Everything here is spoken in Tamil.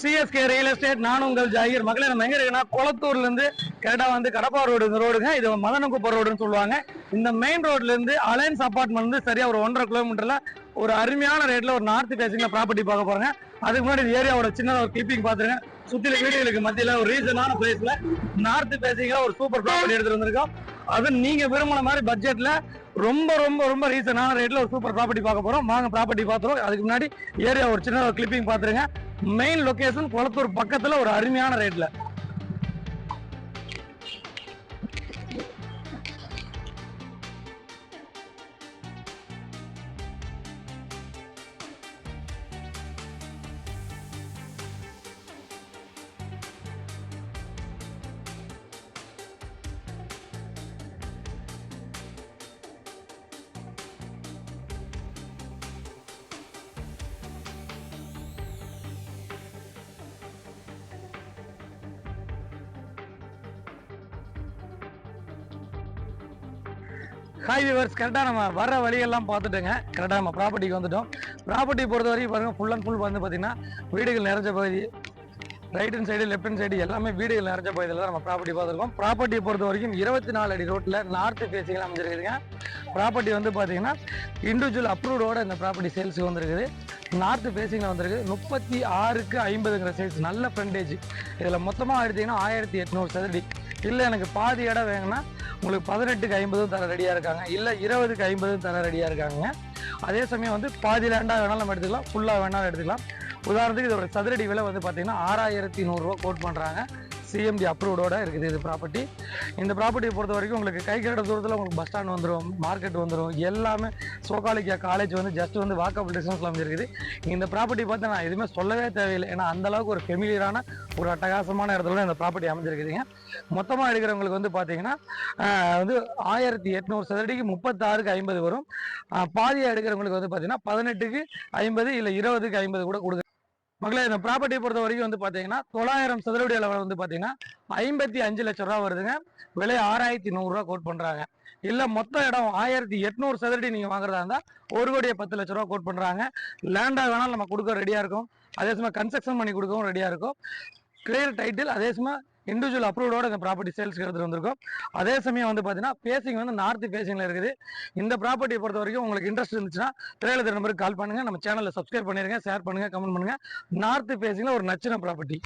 சிஎஸ்கே ரியல் எஸ்டேட் நான் உங்கள் ஜாகிர். மகளே நம்ம எங்க இருக்குன்னா குளத்தூர்ல இருந்து கரெக்டா வந்து கடப்பா ரோடு இந்த ரோடுங்க. இது மதனகுப்பம் ரோடுன்னு சொல்லுவாங்க. இந்த மெயின் ரோட்ல இருந்து அலையன்ஸ் அபார்ட்மெண்ட் வந்து சரியா ஒரு ஒன்றரை கிலோமீட்டர்ல ஒரு அருமையான ரேட்ல ஒரு நார்த் பேசிங்ல ப்ராப்பர்ட்டி பார்க்க போறேங்க. அதுக்கு முன்னாடி இந்த ஏரியாவோட சின்னதாக ஒரு கிளிப்பிங் பாத்துருங்க சுத்தில வீடுகளுக்கு மத்தியில ஒரு ரீசனான பிளேஸ்ல நார்த் பேசிங்ல ஒரு சூப்பர் ப்ராப்பர்ட்டி எடுத்துட்டு வந்திருக்கோம். அது நீங்க விரும்பின மாதிரி பட்ஜெட்ல ரொம்ப ரொம்ப ரொம்ப ரீசனான ரேட்ல ஒரு சூப்பர் ப்ராப்பர்ட்டி பார்க்க போறோம். வாங்க ப்ராப்பர்ட்டி பார்த்துருவோம். அதுக்கு முன்னாடி ஏரியா ஒரு சின்ன ஒரு கிளிப்பிங் பாத்துருங்க மெயின் லொகேஷன் குளத்தூர் பக்கத்துல ஒரு அருமையான ரேட்ல ஹாய் விவர்ஸ் கரெக்டாக நம்ம வர வழியெல்லாம் பார்த்துட்டோங்க. கரெக்டாக நம்ம ப்ராப்பர்ட்டிக்கு வந்துட்டோம். ப்ராப்பர்ட்டி பொறுத்த வரைக்கும் பாருங்கள் ஃபுல் அண்ட் ஃபுல் வந்து பார்த்தீங்கன்னா வீடுகள் நிறைஞ்ச பகுதி. Right hand side left hand side எல்லாமே வீடுகள் நிறைஞ்ச பகுதியில் தான் நம்ம ப்ராப்பர்ட்டி பார்த்துருக்கோம். ப்ராப்பர்ட்டியை பொறுத்த வரைக்கும் இருபத்தி நாலு அடி ரோட்டில் நார்த்து ஃபேஸிங்கில் அமைஞ்சிருக்குதுங்க. ப்ராப்பர்ட்டி வந்து பார்த்தீங்கன்னா இண்டிவிஜுவல் அப்ரூவ்டோட இந்த ப்ராப்பர்ட்டி சேல்ஸுக்கு வந்திருக்குது. நார்த்து ஃபேஸிங்கில் வந்திருக்கு. முப்பத்தி ஆறுக்கு ஐம்பதுங்கிற சைஸ் நல்ல ஃப்ரண்டேஜ் இதில் மொத்தமாக எடுத்தீங்கன்னா ஆயிரத்தி எட்நூறு சதுரடி. இல்லை எனக்கு பாதி இடம் வேணும்னா உங்களுக்கு பதினெட்டுக்கு ஐம்பதும் தர ரெடியாக இருக்காங்க. இல்லை இருபதுக்கு ஐம்பதும் தர ரெடியாக இருக்காங்க. அதே சமயம் வந்து பாதி லேண்டாக வேணாலும் நம்ம எடுத்துக்கலாம் ஃபுல்லாக வேணாலும் எடுத்துக்கலாம். உதாரணத்துக்கு இதோட சதுரடி விலை வந்து பார்த்தீங்கன்னா ஆறாயிரத்தி நூறுரூவா கோட் பண்ணுறாங்க சிஎம்டி அப்ரூவ்டோட இருக்குது இது ப்ராப்பர்ட்டி இந்த ப்ராப்பர்ட்டியை பொறுத்த வரைக்கும் உங்களுக்கு கை கட்ட தூரத்தில் உங்களுக்கு பஸ் ஸ்டாண்ட் வந்துடும் மார்க்கெட் வந்துடும் எல்லாமே சோகாலிக்கியா காலேஜ் வந்து ஜஸ்ட் வந்து வாக்கபிள் டிஸ்டன்ஸில் அமைஞ்சிருக்குது இந்த ப்ராப்பர்ட்டி பார்த்து நான் எதுவுமே சொல்லவே தேவையில்லை. ஏன்னா அந்த அளவுக்கு ஒரு ஃபெமிலியரான ஒரு அட்டகாசமான இடத்துல இந்த ப்ராப்பர்ட்டி அமைஞ்சிருக்குதுங்க. மொத்தமாக எடுக்கிறவங்களுக்கு வந்து பார்த்தீங்கன்னா வந்து ஆயிரத்தி எட்நூறு சதுரடிக்கு முப்பத்தாறுக்கு ஐம்பது வரும். பாதியாக எடுக்கிறவங்களுக்கு வந்து பார்த்தீங்கன்னா பதினெட்டுக்கு ஐம்பது இல்லை இருபதுக்கு ஐம்பது கூட கொடுக்குது மகளே இந்த ப்ராப்பர்ட்டி பொறுத்த வரைக்கும் வந்து பார்த்தீங்கன்னா தொள்ளாயிரம் சதுரடி அளவில் வந்து பார்த்தீங்கன்னா ஐம்பத்தி அஞ்சு லட்ச ரூபா வருதுங்க. விலை ஆறாயிரத்தி நூறுரூவா கோட் பண்ணுறாங்க இல்லை மொத்த இடம் ஆயிரத்தி எட்நூறு சதுரடி நீங்கள் வாங்குறதா இருந்தால் ஒரு கோடியை பத்து லட்ச ரூபா கோட் பண்ணுறாங்க லேண்டாக வேணாலும் நம்ம கொடுக்க ரெடியாக இருக்கும். அதே சமயம் கன்ஸ்ட்ரக்ஷன் பண்ணி கொடுக்கவும் ரெடியாக இருக்கும். கிளியர் டைட்டில் அதே சமயம் இண்டிவிஜுவல் அப்ரூவோட இந்த ப்ராப்பர்ட்டி சேல்ஸ்க்கு எடுத்துட்டு வந்திருக்கோம். அதே சமயம் வந்து பார்த்தீங்கன்னா பேசிங் வந்து நார்த் பேசிங்கில் இருக்குது. இந்த ப்ராப்பர்ட்டியை பொறுத்த வரைக்கும் உங்களுக்கு இன்ட்ரெஸ்ட் இருந்துச்சுன்னா திரையில நம்பருக்கு கால் பண்ணுங்க. நம்ம சேனலில் சப்ஸ்கிரைப் பண்ணிடுங்க ஷேர் பண்ணுங்க கமெண்ட் பண்ணுங்க. நார்த் பேசிங்கில் ஒரு நச்சின ப்ராப்பர்ட்டி